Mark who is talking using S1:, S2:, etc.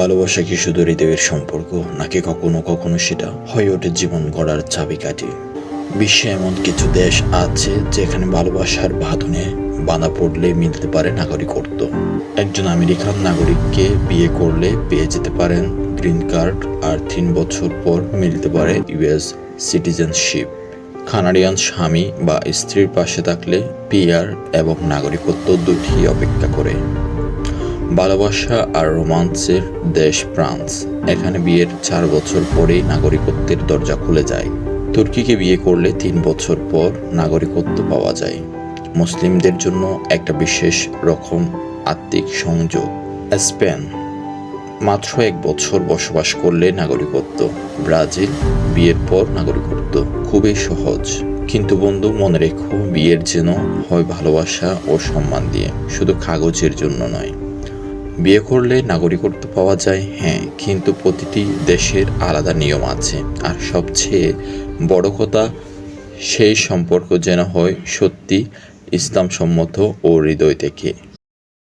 S1: ভালোবাসা কি শুধু হৃদয়ের সম্পর্ক, নাকি কখনো কখনো সেটা হয়ে ওঠে জীবন গড়ার চাবিকাঠি? বিশ্বে এমন কিছু দেশ আছে যেখানে ভালোবাসার বাঁধনে বাঁধা পড়লে মিলতে পারে নাগরিকত্ব। একজন আমেরিকান নাগরিককে বিয়ে করলে পেয়ে যেতে পারেন গ্রিন কার্ড, আর তিন বছর পর মিলতে পারে ইউএস সিটিজেনশিপ। কানাডিয়ান স্বামী বা স্ত্রীর পাশে থাকলে পিআর এবং নাগরিকত্ব দুটি অপেক্ষা করে। ভালোবাসা আর রোমান্সের দেশ ফ্রান্স। এখানে বিয়ের চার বছর পরেই নাগরিকত্বের দরজা খুলে যায়। তুর্কিকে বিয়ে করলে তিন বছর পর নাগরিকত্ব পাওয়া যায়। মুসলিমদের জন্য একটা বিশেষ রকম আত্মিক সংযোগ, স্পেন। মাত্র এক বছর বসবাস করলে নাগরিকত্ব। ব্রাজিল বিয়ের পর নাগরিকত্ব। খুবই সহজ। কিন্তু বন্ধু, মনে রেখো, বিয়ের যেন হয় ভালোবাসা ও সম্মান দিয়ে। শুধু কাগজের জন্য নয়। বিয়ে করলে নাগরিকত্ব পাওয়া যায় হ্যাঁ কিন্তু প্রতিটি দেশের আলাদা নিয়ম আছে। আর সবচেয়ে বড় কথা, সেই সম্পর্ক যেন হয় সত্যি ইসলাম সম্মত ও হৃদয় থেকে।